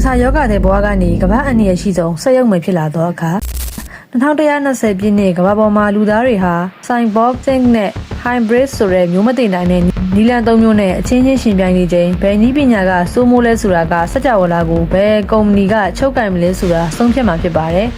င်ဆာယောဂတဲ့ဘဝကနေကမ္ဘာအန္တရာယ်ရှိဆုံးဆက်ရုပ်မယ်ဖြစ်လာတော့အခါ2120ပြည့်နှစ်ကမ္ဘာပေါ်မှာလူသားတွေဟာ cyborg နဲ့ hybrid ဆိုတဲ့မျိုးမသိနိုင်တဲ့နီလန်သုံးမျိုးနဲ့အချင်းချင်းရှင်ပြိုင်နေချိန်ဘယ်နည်းပညာကစိုးမိုးလဲဆိုတာကစကြဝဠာကိုဘယ်ကုမ္ပဏီကချုပ်ကင်မလဲဆိုတာဆုံးဖြတ်မှာဖြစ်ပါတယ်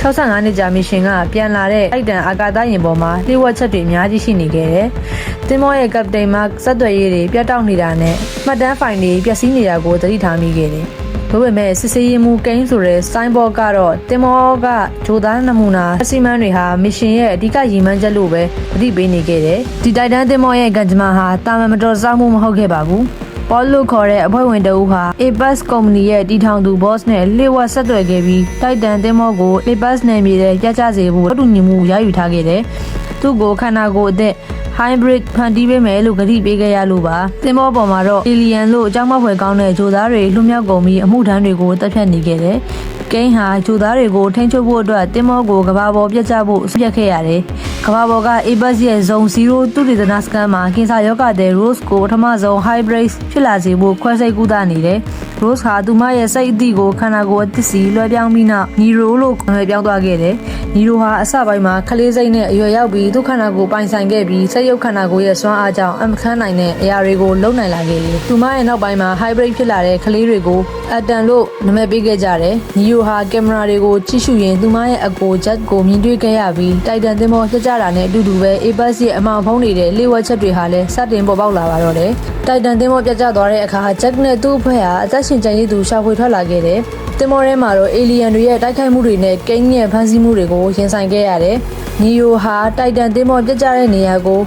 65နှစ်ကြာမီရှင်ကပြန်လာတဲ့အိုက်တန်အာကာသယာဉ်ပေါ်မှာလျှို့ဝှက်ချက်တွေအများကြီးရှိနေခဲ့တယ်။တင်မောရဲ့ကပတိန်မှာစက်သွယ်ရေးတွေပြတ်တောက်နေတာနဲ့မှတ်တမ်းဖိုင်တွေပျက်စီးနေတာကိုသတိထားမိခဲ့တယ်။ ဒါပေမဲ့စစ်စေးရင်မူကိန်းဆိုတဲ့စိုင်းဘော့ကတော့တင်မောကဂျိုသားနမူနာအစီမံတွေဟာမစ်ရှင်ရဲ့အဓိကရည်မှန်းချက်လို့ပဲသတိပေးနေခဲ့တယ်။ဒီတိုက်တန်းတင်မောရဲ့ကံကြမ္မာဟာတာမန်မတော်စောက်မှုမဟုတ်ခဲ့ပါဘူး။ပေါ်လို့ခေါ်တဲ့အဖွဲ့ဝင်တအုပ်ဟာ Apex ကုမ္ပဏီရဲ့တီထောင်သူ boss နဲ့လျှို့ဝှက်ဆက်သွယ်ခဲ့ပြီးတိုက်တန်သင်းမောကို Apex နယ်မြေထဲပြချစေဖို့တူညီမှုရယူထားခဲ့တယ်။သူ့ကိုခန္ဓာကိုယ်အသက် hybrid ဖန်တီးပေးမယ်လို့ကတိပေးခဲ့ရလို့ပါ။သင်းမောပေါ်မှာတော့ alien လို့အကြောင်းမဖွယ်ကောင်းတဲ့ဂျိုသားတွေလွတ်မြောက်ကုန်ပြီးအမှုထမ်းတွေကိုတပ်ဖြတ်နေခဲ့တယ်။ကိန်းဟာဂျိုသားတွေကိုထိန်းချုပ်ဖို့အတွက်သင်းမောကိုကဘာပေါ်ပြတ်ကျဖို့ပြတ်ခဲ့ရတယ်။ ကဘာပေါ်က Apex ရဲ့ Zone 0သူတေသနာစကန်မှာကင်ဆာယောဂတဲ့ Rose ကိုပထမဆုံး hybrid ဖြစ်လာစေဖို့ခွဲစိတ်ကူးတာနေတယ်။ Rose ဟာသူမရဲ့စိတ်အသည့်ကိုခန္ဓာကိုယ်အသစ်စီလွှဲပြောင်းပြီးနောက် Nero လို့ခေါ်ပြောင်းသွားခဲ့တယ်။ Nero ဟာအစပိုင်းမှာခလေးစိတ်နဲ့အရွယ်ရောက်ပြီးသူ့ခန္ဓာကိုယ်ပိုင်ဆိုင်ခဲ့ပြီးစိတ်ရုပ်ခန္ဓာကိုယ်ရဲ့စွမ်းအားကြောင့်အမခန်းနိုင်တဲ့အရာတွေကိုလုံနိုင်လာခဲ့တယ်။သူမရဲ့နောက်ပိုင်းမှာ hybrid ဖြစ်လာတဲ့ကလေးတွေကိုအတန်လို့နာမည်ပေးခဲ့ကြတယ်။ Nero ဟာကင်မရာတွေကိုကြည့်ရှုရင်းသူမရဲ့အကို Jet ကိုမြင်တွေ့ခဲ့ရပြီးတိုက်တန်သင်းမောပြကြတာနဲ့အတူတူပဲ Apex ရဲ့အမောင်ဖုံးနေတဲ့လေဝက်ချက်တွေဟာလည်းစတင်ပေါ်ပေါက်လာပါတော့တယ်။တိုက်တန်သင်းမောပြကြသွားတဲ့အခါ Jack နဲ့သူ့အဖွဲ့ဟာအသက်ရှင်ကျန်ရည်သူရှာဖွေထွက်လာခဲ့တယ်။တင်မောထဲမှာတော့ alien တွေရဲ့တိုက်ခိုက်မှုတွေနဲ့ကိန်းရဲ့ဖမ်းဆီးမှုတွေကိုရင်ဆိုင်ခဲ့ရတယ်။ Neo ဟာတိုက်တန်တင်မောပြကြတဲ့နေရာကို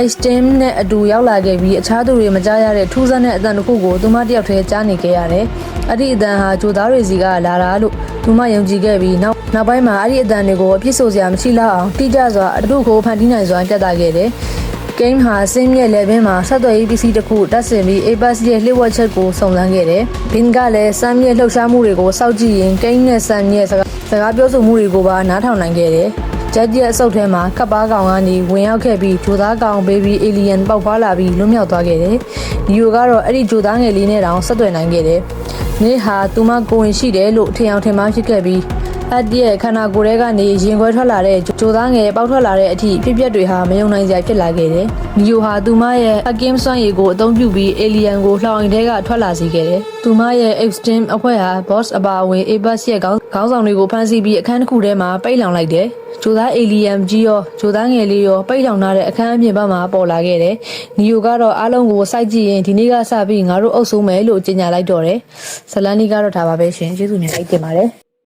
Extreme နဲ့အတူရောက်လာခဲ့ပြီးအခြားသူတွေမကြားရတဲ့ထူးဆန်းတဲ့အသံတစ်ခုကိုသူမတယောက်တည်းကြားနေခဲ့ရတယ်။အဲ့ဒီအသံဟာဂျိုသားတွေစီကလာတာလို့ သူမယုံကြည်ခဲ့ပြီးနောက်နောက်ပိုင်းမှာအဲ့ဒီအသံတွေကိုအပြစ်ဆိုစရာမရှိလောက်အောင်တိကျစွာအတုကိုဖန်တီးနိုင်စွာပြသခဲ့တယ်။ Game ဟာစင်းမြက် level မှာဆက်သွယ်ရေးပစ္စည်းတစ်ခုတက်ဆင်ပြီး Apex ရဲ့လှည့်ဝက်ချက်ကိုစုံစမ်းခဲ့တယ်။ Bin ကလည်းစမ်းမြက်လှုပ်ရှားမှုတွေကိုစောင့်ကြည့်ရင် Game နဲ့စမ်းမြက်စကားစကားပြောဆိုမှုတွေကိုပါနားထောင်နိုင်ခဲ့တယ်။ ဂျက်ရဲ့အဆုတ်ထဲမှာကပ်ပါကောင်ကနေဝင်ရောက်ခဲ့ပြီးဂျိုသားကောင်ဘေဘီအေလီယန်ပေါက်ဖွားလာပြီးလွတ်မြောက်သွားခဲ့တယ်။ဒီယိုကတော့အဲ့ဒီဂျိုသားငယ်လေးနဲ့တောင်ဆက်သွယ်နိုင်ခဲ့တယ်။နေ့ဟာသူမကိုဝင်ရှိတယ်လို့ထင်အောင်ထင်မှားဖြစ်ခဲ့ပြီး အတ်ရဲ့ခန္ဓာကိုယ်ထဲကနေရင်ခွဲထွက်လာတဲ့ဂျိုသားငယ်ပေါက်ထွက်လာတဲ့အထိဖြစ်ပျက်တွေဟာမယုံနိုင်စရာဖြစ်လာခဲ့တယ်။နီယိုဟာသူမရဲ့အကင်းစွမ်းရည်ကိုအသုံးပြုပြီးအေလီယန်ကိုလှောင်အိမ်ထဲကထွက်လာစေခဲ့တယ်။သူမရဲ့ extreme အဖွဲ့ဟာ boss အပါအဝင် Apex ရဲ့ခေါင်းခေါင်းဆောင်တွေကိုဖမ်းဆီးပြီးအခန်းတစ်ခုထဲမှာပိတ်လောင်လိုက်တယ်။ဂျိုသားအေလီယန်ကြီးရောဂျိုသားငယ်လေးရောပိတ်လောင်ထားတဲ့အခန်းအပြင်ဘက်မှာပေါ်လာခဲ့တယ်။နီယိုကတော့အားလုံးကိုစိုက်ကြည့်ရင်ဒီနေ့ကစပြီးငါတို့အုပ်စိုးမယ်လို့ကြေညာလိုက်တော့တယ်။ဇလန်နီကတော့ဒါပါပဲရှင်ကျေးဇူးများလိုက်တင်ပါတယ်။